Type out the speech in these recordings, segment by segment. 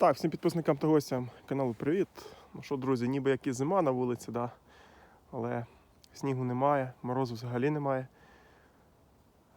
Так, всім підписникам та гостям каналу привіт. Ну що, друзі, ніби як і зима на вулиці, да? але снігу немає, морозу взагалі немає.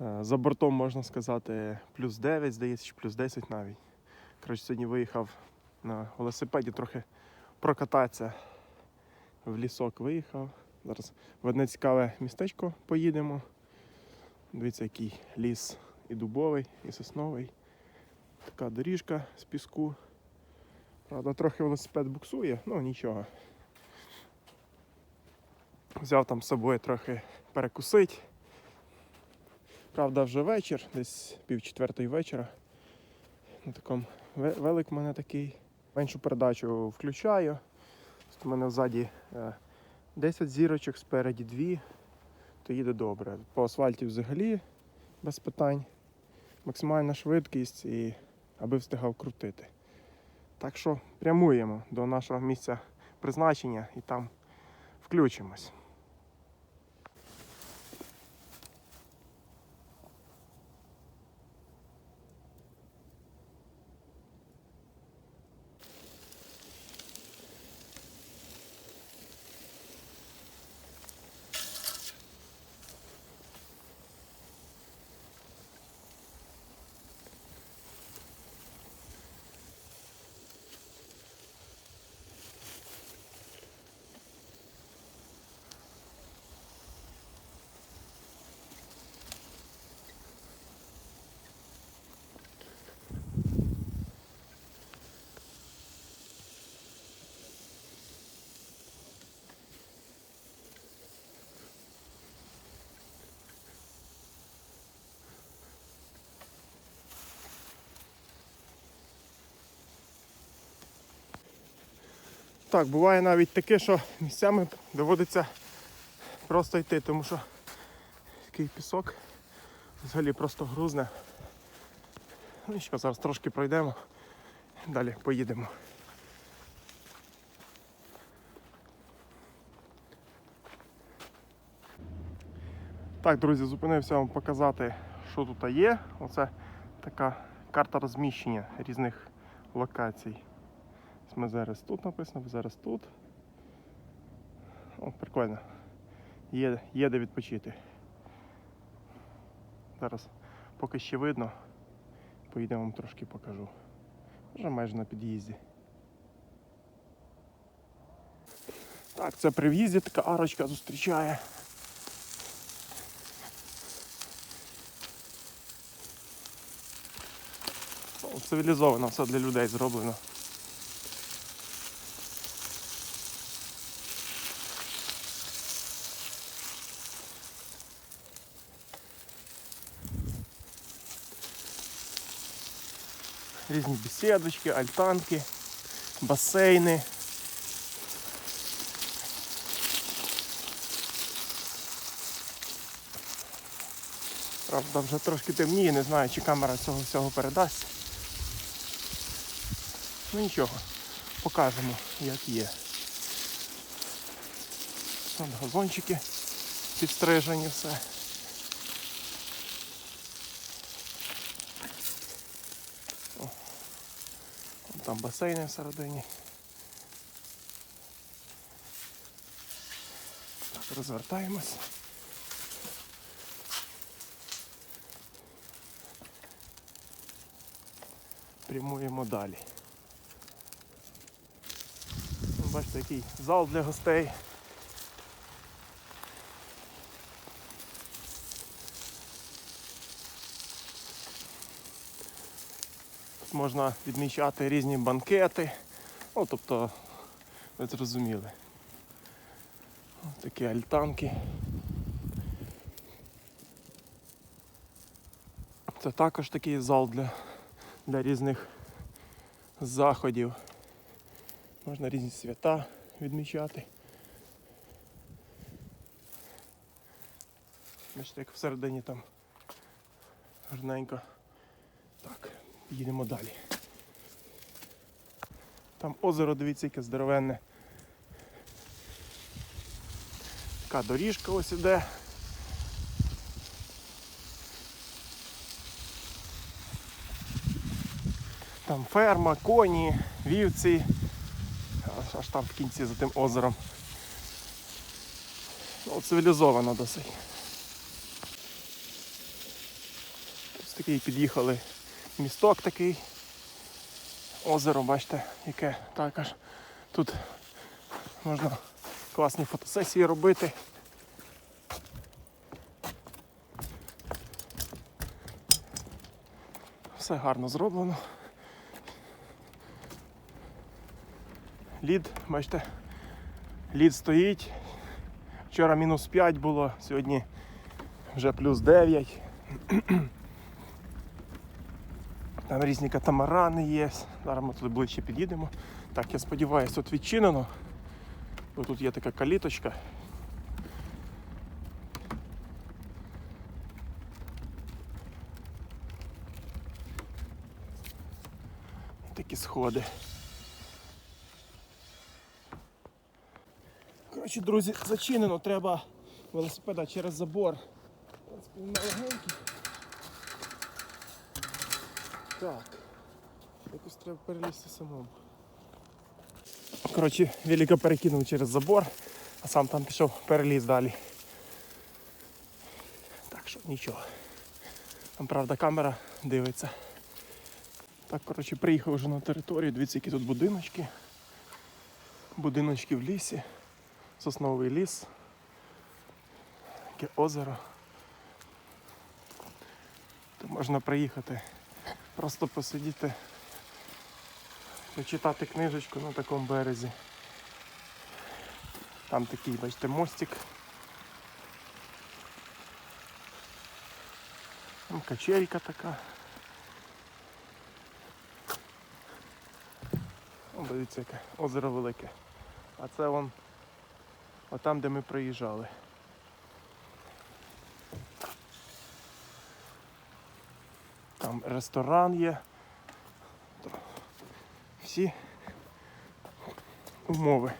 Е, За бортом можна сказати плюс 9, здається, чи плюс 10 навіть. Коротше, сьогодні виїхав на велосипеді трохи прокататися. В лісок виїхав. Зараз в одне цікаве містечко поїдемо. Дивіться, який ліс і дубовий, і сосновий. Така доріжка з піску. Правда, трохи велосипед буксує, ну нічого. Взяв там з собою трохи перекусить. Правда, вже вечір, десь пів четвертої вечора. На такому велик в мене такий. Меншу передачу включаю. Тут у мене ззаді е, 10 зірочок, спереді 2, то їде добре. По асфальті взагалі без питань. Максимальна швидкість і аби встигав крутити. Так що прямуємо до нашого місця призначення і там включимось. Так, буває навіть таке, що місцями доводиться просто йти, тому що такий пісок взагалі просто грузне. Ну і що, зараз трошки пройдемо, далі поїдемо. Так, друзі, зупинився вам показати, що тут є. Оце така карта розміщення різних локацій. Ми зараз тут написано, зараз тут. О, прикольно. Є, є де відпочити. Зараз поки ще видно. Поїдемо вам трошки покажу. Вже майже на під'їзді. Так, це при в'їзді така арочка зустрічає. Цивілізовано все для людей зроблено. Різні беседочки, альтанки, басейни. Правда, вже трошки темніє, не знаю, чи камера цього всього передасть. Ну нічого, покажемо, як є. От газончики підстрижені все. Там басейни всередині. Так, розвертаємось. Прямуємо далі. Бачите, який зал для гостей. Можна відмічати різні банкети. Ну, тобто, ви зрозуміли. Такі альтанки. Це також такий зал для, для різних заходів. Можна різні свята відмічати. Бачите, як всередині там гарненько. Їдемо далі. Там озеро, дивіться, яке здоровенне. Така доріжка ось іде. Там ферма, коні, вівці. Аж, аж там в кінці за тим озером. Ну, цивілізовано досить. Ось такий під'їхали місток такий. Озеро, бачите, яке також. Тут можна класні фотосесії робити. Все гарно зроблено. Лід, бачите, лід стоїть. Вчора мінус 5 було, сьогодні вже плюс 9. Там різні катамарани є. Зараз ми туди ближче під'їдемо. Так, я сподіваюся, тут відчинено. Бо тут є така каліточка. Такі сходи. Коротше, друзі, зачинено, треба велосипеда через забор. Маленький. Так. Якось треба перелізти самому. Коротше, велика перекинув через забор, а сам там пішов переліз далі. Так що нічого. Там правда камера дивиться. Так, коротше, приїхав вже на територію, дивіться, які тут будиночки. Будиночки в лісі, сосновий ліс, таке озеро. Тут можна приїхати, просто посидіти, почитати книжечку на такому березі. Там такий, бачите, мостик. Там качелька така. О, дивіться, яке озеро велике. А це вон отам, де ми приїжджали. Там ресторан є. Всі умови.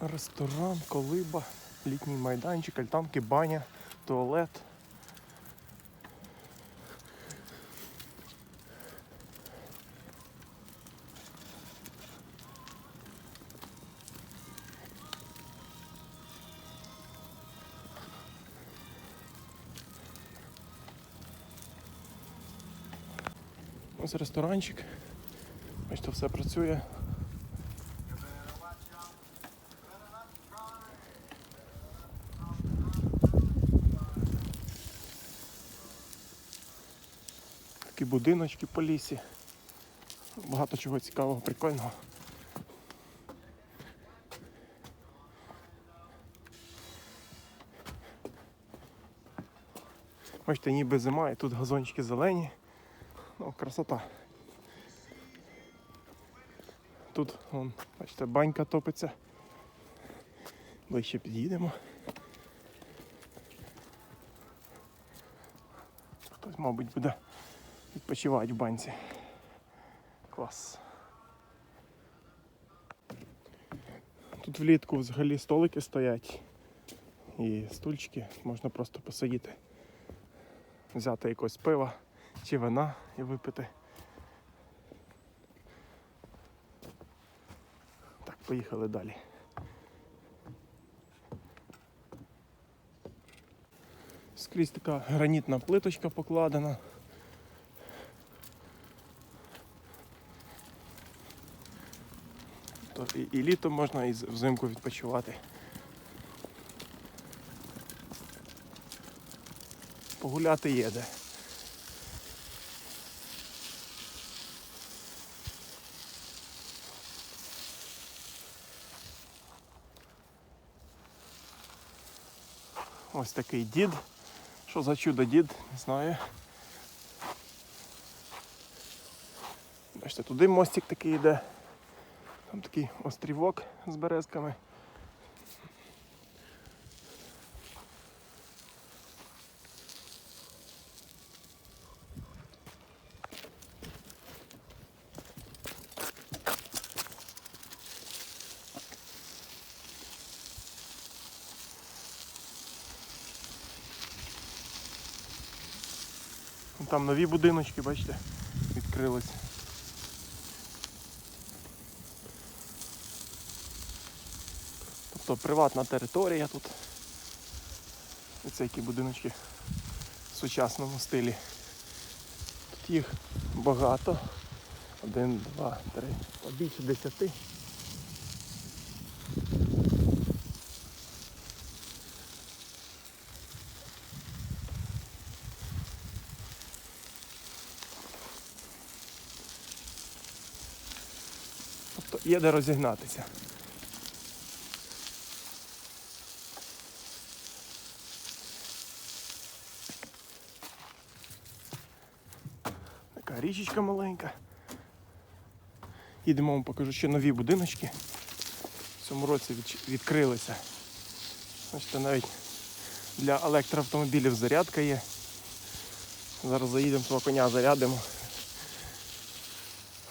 Ресторан, колиба, літній майданчик, альтанки, баня, туалет. Ось ресторанчик. Бачите, все працює. Такі будиночки по лісі. Багато чого цікавого, прикольного. Бачите, ніби зима, і тут газончики зелені. Ну, красота. Тут, вон, бачите, банька топиться. Ближче під'їдемо. Хтось, мабуть, буде відпочивати в банці. Клас. Тут влітку взагалі столики стоять і стульчики, можна просто посидіти, взяти якось пива чи вина і випити. Так, поїхали далі. Скрізь така гранітна плиточка покладена. То і, і літом можна, і взимку відпочивати. Погуляти є де. Ось такий дід. Що за чудо дід, не знаю. Бачите, туди мостик такий йде. Там такий острівок з березками. Там нові будиночки, бачите, відкрились. Тобто приватна територія тут. Оце які будиночки в сучасному стилі. Тут їх багато. Один, два, три, більше десяти. Тобто є де розігнатися. Така річечка маленька. Їдемо вам покажу ще нові будиночки. В цьому році відкрилися. Бачите, навіть для електроавтомобілів зарядка є. Зараз заїдемо свого коня зарядимо.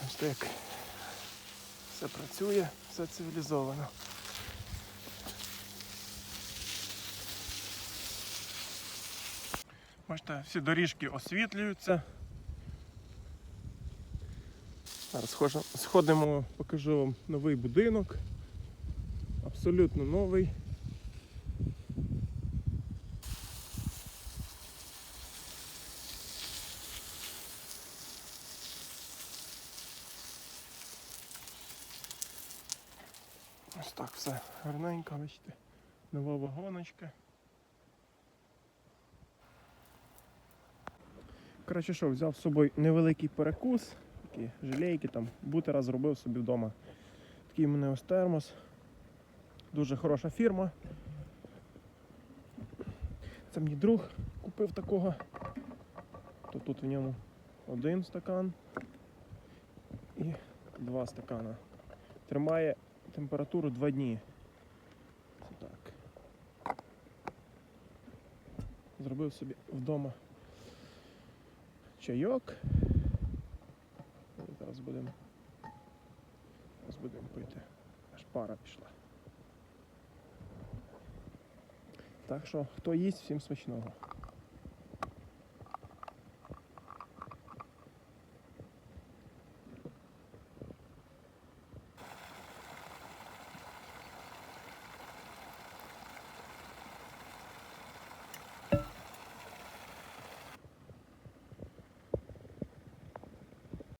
Бачите, як все працює, все цивілізовано. Бачите, всі доріжки освітлюються. Зараз сходимо, покажу вам новий будинок. Абсолютно новий. Ось так все гарненько, бачите. Нова вагоночка. Коротше що, взяв з собою невеликий перекус, такі желейки, там, бутера зробив собі вдома. Такий у мене ось термос. Дуже хороша фірма. Це мені друг купив такого. То тут в ньому один стакан і два стакана. Тримає температуру 2 дні. Це так. Зробив собі вдома чайок. Зараз будемо. Зараз будемо пити. Аж пара пішла. Так що, хто їсть, всім смачного.